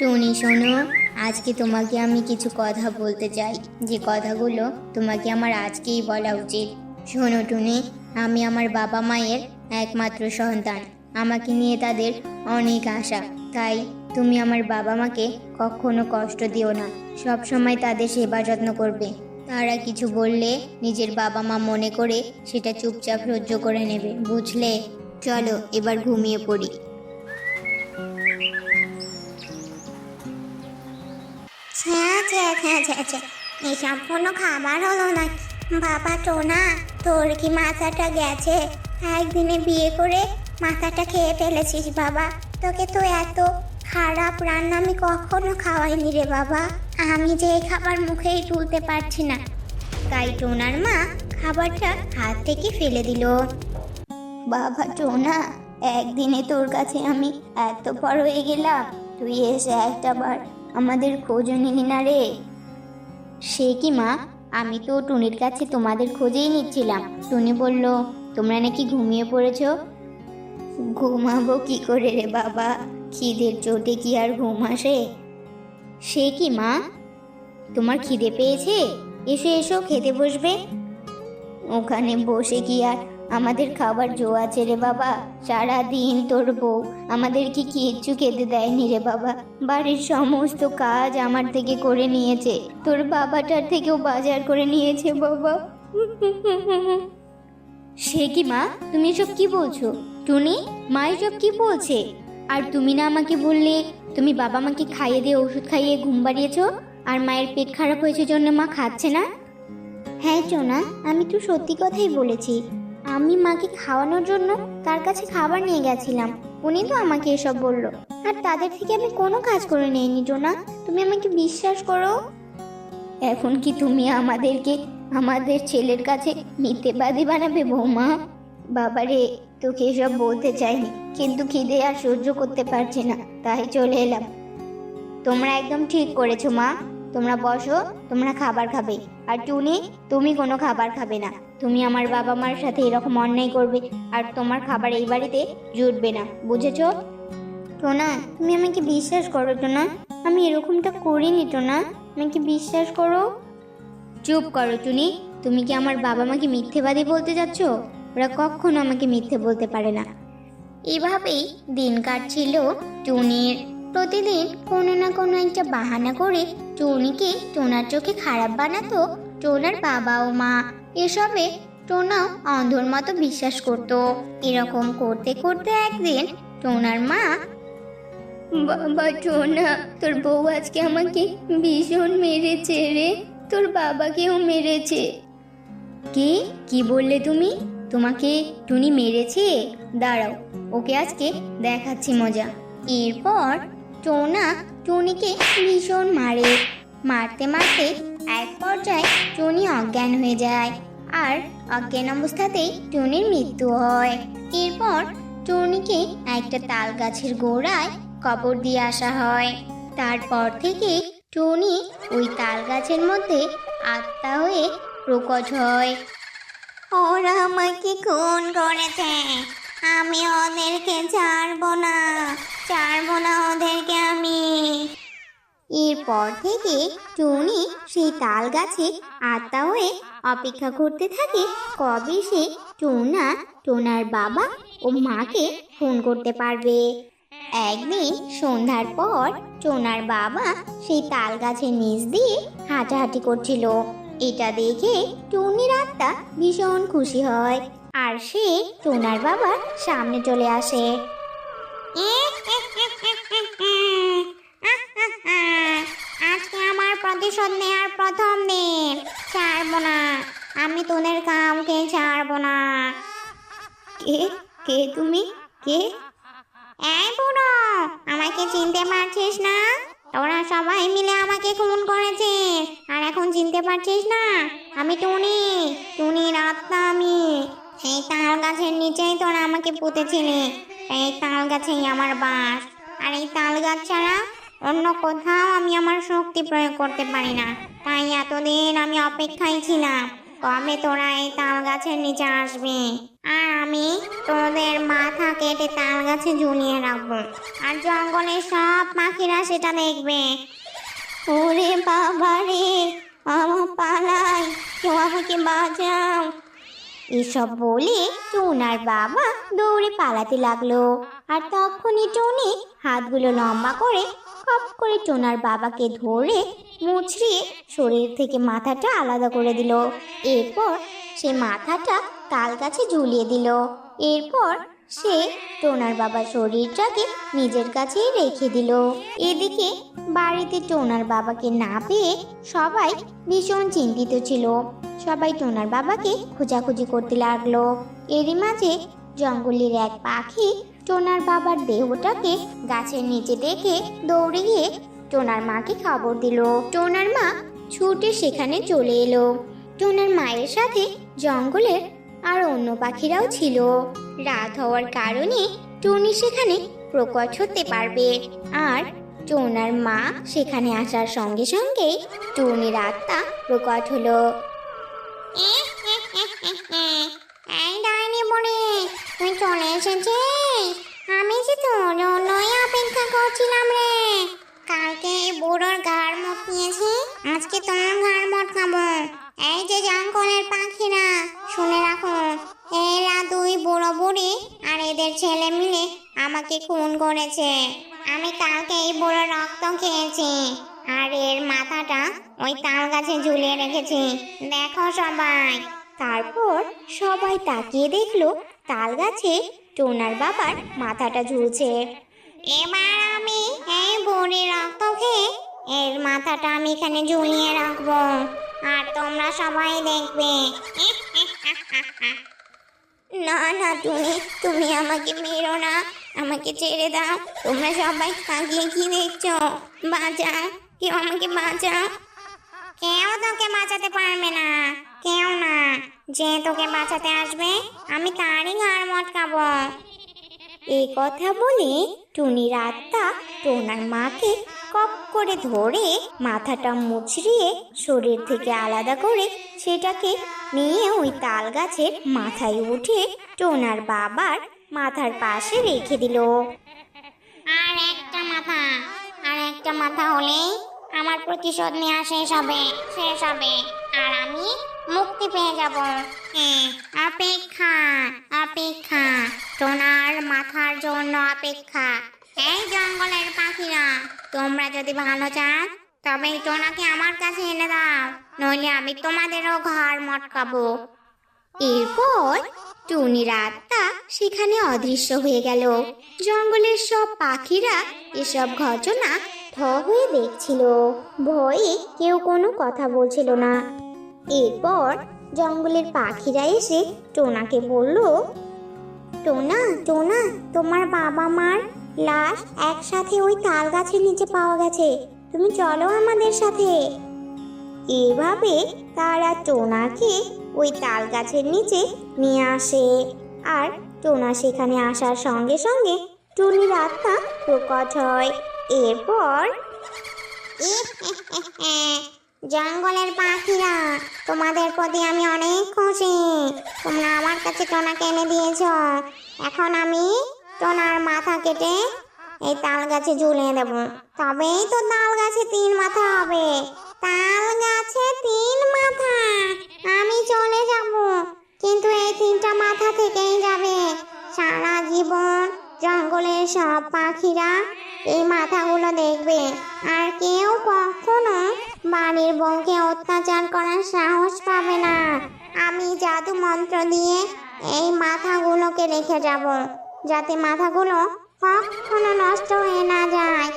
টুনি, শোনো, আজকে তোমাকে আমি কিছু কথা বলতে চাই। যে কথাগুলো তোমাকে আমার আজকেই বলা উচিত। শোনো টুনি, আমি আমার বাবা মায়ের একমাত্র সন্তান। আমাকে নিয়ে তাদের অনেক আশা। তাই তুমি আমার বাবা মাকে কখনো কষ্ট দিও না। সব সময় তাদের সেবা যত্ন করবে। তারা কিছু বললে নিজের বাবা মা মনে করে সেটা চুপচাপ সহ্য করে নেবে। বুঝলে? চলো, এবার ঘুমিয়ে পড়ি। ছ্যা ছ্যা ছ্যা ছ্যা এসব কোনো খাবার হলো না বাবা টোনা, তোর কি মাথাটা গেছে? একদিনে বিয়ে করে মাথাটা খেয়ে ফেলেছিস বাবা। তোকে তো এত খারাপ রান্না আমি কখনো খাওয়াইনি রে বাবা। আমি যে এই খাবার মুখেই তুলতে পারছি না। তাই টোনার মা খাবারটা হাত থেকে ফেলে দিল। বাবা টোনা, একদিনে তোর কাছে আমি এত বড় হয়ে গেলাম। তুই এসে একটা বার আমাদের খোঁজ নিলি না রে। সে কি মা? আমি তো টুনির কাছে তোমাদের খোঁজেই নিচ্ছিলাম। টুনি বলল, তোমরা নাকি ঘুমিয়ে পড়েছো? ঘুমাবো কি করে রে বাবা? খিদের চোটে কি আর ঘুম আসে? সে কি মা? তোমার খিদে পেয়েছে? এসো এসো, খেতে বসবে? ওখানে বসে কি আর আমাদের খাবার জো আছে রে বাবা। সারা দিন তোর বউ আমাদের কি কিচ্ছু খেতে দেয়নি রে বাবা। বাড়ির সমস্ত কাজ আমার থেকে করে নিয়েছে। তোর বাবাটার থেকেও বাজার করে নিয়েছে বাবা। সে কি মা? তুমি এসব কি বলছো? টুনি, মা এসব কি বলছে? আর তুমি না আমাকে বললে, তুমি বাবা মাকে খাইয়ে দিয়ে ওষুধ খাইয়ে ঘুম বাড়িয়েছো? আর মায়ের পেট খারাপ হয়েছে জন্য মা খাচ্ছে না? হ্যাঁ চোনা আমি তো সত্যি কথাই বলেছি। আমি মাকে খাওয়ানোর জন্য তার কাছে খাবার নিয়ে গেছিলাম। উনি তো আমাকে এসব বলল। আর তাদের থেকে আমি কোনো কাজ করে নিইনি, জোনা। তুমি আমাকে বিশ্বাস করো? এখন কি তুমি আমাদেরকে আমাদের ছেলের কাছে মিথ্যেবাদী বানাবে বৌমা? বাবারে, তোকে এসব বলতে চাইনি, কিন্তু খিদে আর সহ্য করতে পারছি না, তাই চলে এলাম। তোমরা একদম ঠিক করেছ মা। তোমরা বসো, তোমরা খাবার খাবে। আর টুনি, তুমি কোনো খাবার খাবে না। তুমি আমার বাবা মার সাথে এরকম অন্যায় করবে, আর তোমার খাবার এই বাড়িতে জুটবে না, বুঝেছ? টোনা, তুমি আমাকে বিশ্বাস করো, টোনা। আমি এরকমটা করিনি, টোনা। আমাকে বিশ্বাস করো। চুপ করো, টুনি। তুমি কি আমার বাবা মাকে মিথ্যেবাদী বলতে যাচ্ছ? ওরা কখনো আমাকে মিথ্যে বলতে পারে না। এভাবেই দিন কাটছিল টুনির প্রতিদিন কোনো না কোনো একটা বাহানা করে টুনিকে টোনার চোখে খারাপ বানাতো টোনার বাবা ও মা। এসবে টোনাও অন্ধর মতো বিশ্বাস করত। এরকম করতে করতে একদিন টোনার মা, বাবা টোনা, তোর বউ আজকে আমাকে ভীষণ মেরেছে রে। তোর বাবাকেও মেরেছে। কে? কি বললে তুমি? তোমাকে টুনি মেরেছে? দাঁড়াও, ওকে আজকে দেখাচ্ছি মজা। এরপর টোনা টুনিকে ভীষণ মারে। মারতে মারতে এক পর্যায়ে টুনি অজ্ঞান হয়ে যায় আর অজ্ঞান অবস্থাতেই টুনির মৃত্যু হয়। এরপর টুনিকে একটা তাল গাছের গোড়ায় কবর দিয়ে আসা হয়। তারপর থেকে টুনি ওই তাল গাছের মধ্যে আত্মা হয়ে প্রকট হয়। ওরা আমাকে খুন করেছে। আমি ওদেরকে ছাড়বো না। ছাড়বো না ওদেরকে আমি। এরপর থেকে টুনি সেই তাল গাছে আত্মা হয়ে অপেক্ষা করতে থাকে কবে সে টোনা, টোনার বাবা ও মাকে ফোন করতে পারবে। একদিন সন্ধ্যার পর টোনার বাবা সেই তাল গাছের নিচ দিয়ে হাঁটাহাঁটি করছিল। এটা দেখে টুনির আত্মা ভীষণ খুশি হয় আর সে টোনার বাবার সামনে চলে আসে। আজকে আমার প্রতিশোধ নেওয়ার প্রথম দিন। ছাড়বো না। আমি তোদের কাউকে ছাড়বো না। কে? কে তুমি? কে? এই বুড়ো আমাকে চিনতে পারছিস না? তোরা সবাই মিলে আমাকে খুন করেছিস। আর এখন চিনতে পারছিস না? আমি টুনি টুনির আত্মা আমি। সেই তাল গাছের নিচেই তোরা আমাকে পুঁতেছিলি। এই তাল গাছেই আমার বাস। আর এই তাল গাছ ছাড়া অন্য কোথাও আমি আমার শক্তি প্রয়োগ করতে পারি না। তাই এতদিন আমি অপেক্ষায় ছিলাম, কবে তোরা এই তাল গাছের নিচে আসবে? আর আমি তোদের মাথা কেটে তাল গাছে ঝুলিয়ে রাখব। আর জঙ্গলের সব পাখিরা সেটা দেখবে। ওরে বাবা রে আমার পালাই কেউ আমাকে বাঁচাও? এসব বলে টোনার বাবা দৌড়ে পালাতে লাগল। আর তখনই টনি হাতগুলো লম্বা করে কপ করে টোনার বাবাকে ধরে মুচড়িয়ে শরীর থেকে মাথাটা আলাদা করে দিল। এরপর সে মাথাটা তাল গাছে ঝুলিয়ে দিল। এরপর সে টোনার বাবার শরীরটাকে নিজের কাছেই রেখে দিল। এদিকে বাড়িতে টোনার বাবাকে না পেয়ে সবাই ভীষণ চিন্তিত ছিল। সবাই টোনার বাবাকে খোঁজাখুঁজি করতে লাগল। এরই মাঝে জঙ্গলের এক পাখি টোনার বাবার দেহটাকে গাছের নিচে দেখে দৌড়ে গিয়ে টোনার মাকে খবর দিল। টোনার মা ছুটে সেখানে চলে এলো। টোনার মায়ের সাথে জঙ্গলের আর অন্য পাখিরাও ছিল। রাত হওয়ার কারণে টুনি সেখানে প্রকট হতে পারবে। আর টোনার মা সেখানে আসার সঙ্গে সঙ্গেই টুনির আত্মা প্রকট হলো। এই তুই চলে এসেছিস? আমি যে তোর জন্যই অপেক্ষা করছিলাম রে। কালকে বুড়োর ঘাড় মট নিয়েছি, আজকে তোমার আমাকে খুন করেছে? আমি কালকে এই বুড়ো রক্ত খেয়েছি। আর এর মাথাটা ওই তাল গাছে ঝুলিয়ে রেখেছি। দেখো সবাই। তারপর সবাই তাকিয়ে দেখল তাল গাছে টোনার বাবার মাথাটা ঝুলছে। এবার আমি এই বুড়ি রক্ত খেয়ে এর মাথাটা আমি এখানে ঝুলিয়ে রাখব। আর তোমরা সবাই দেখবে। না না, তুমি তুমি আমাকে মেরো না। আমাকে ছেড়ে দাও। তোমরা সবাই তাকিয়ে কি দেখছ বাঁচাও। কেউ আমাকে বাঁচাও। কেউ তোকে বাঁচাতে পারবে না। কেউ না। যে তোকে বাঁচাতে আসবে, আমি তারই ঘাড় মটকাবো। এই কথা বলে টুনির আত্মা টোনার মাকে কপ করে ধরে মাথাটা মুচড়িয়ে শরীর থেকে আলাদা করে সেটাকে নিয়ে ওই তাল গাছের মাথায় উঠে টোনার বাবার মাথার পাশে রেখে দিল। আর একটা মাথা, আর একটা মাথা হলেই আমার প্রতিশোধ নেওয়া শেষ হবে শেষ হবে। আর আমি মুক্তি পেয়ে যাব। হ্যাঁ অপেক্ষা অপেক্ষা টোনার মাথার জন্য অপেক্ষা। এই জঙ্গলের পাখিরা, তোমরা যদি ভালো চাও তবে টোনাকে আমার কাছে এনে দাও, নইলে আমি তোমাদেরও ঘর মটকাবো। এরপর টুনির আত্মা সেখানে অদৃশ্য হয়ে গেল। জঙ্গলের সব পাখিরা এসব ঘটনা থ হয়ে দেখছিল। ভয়ে কেউ কোনো কথা বলছিল না। এরপর জঙ্গলের পাখিরা এসে টোনাকে বলল, টোনা টোনা, তোমার বাবা মার লাশ একসাথে ওই তাল গাছের নিচে পাওয়া গেছে। তুমি চলো আমাদের সাথে। এভাবে তারা টোনাকে ওই তাল গাছের নিচে নিয়ে আসে। আর টোনা সেখানে আসার সঙ্গে সঙ্গে টুনির আত্মা প্রকট হয়। এরপর জঙ্গলের পাখিরা, তোমাদের প্রতি আমি অনেক খুশি। তোমরা আমার কাছে টোনাকে এনে দিয়েছ। এখন আমি টোনার মাথা কেটে এই তাল গাছে ঝুলিয়ে দেব। তবেই তো তাল গাছে তিন মাথা হবে। তাল গাছে তিন মাথা। আমি চলে যাব, কিন্তু এই তিনটা মাথা থেকেই যাবে। সারা জীবন জঙ্গলের সব পাখিরা এই মাথাগুলো দেখবে। আর কেউ কখনো বাড়ির বউকে অত্যাচার করার সাহস পাবে না। আমি জাদু মন্ত্র দিয়ে এই মাথাগুলোকে রেখে যাব, যাতে মাথাগুলো কখনো নষ্ট হয়ে না যায়।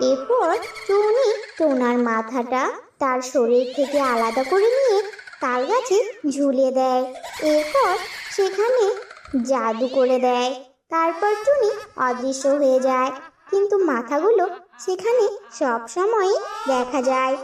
এরপর টুনি টোনার মাথাটা তার শরীর থেকে আলাদা করে নিয়ে তাল গাছে ঝুলিয়ে দেয়। এরপর সেখানে জাদু করে দেয়। তারপর টুনি অদৃশ্য হয়ে যায়। কিন্তু মাথাগুলো সেখানে সব সময় দেখা যায়।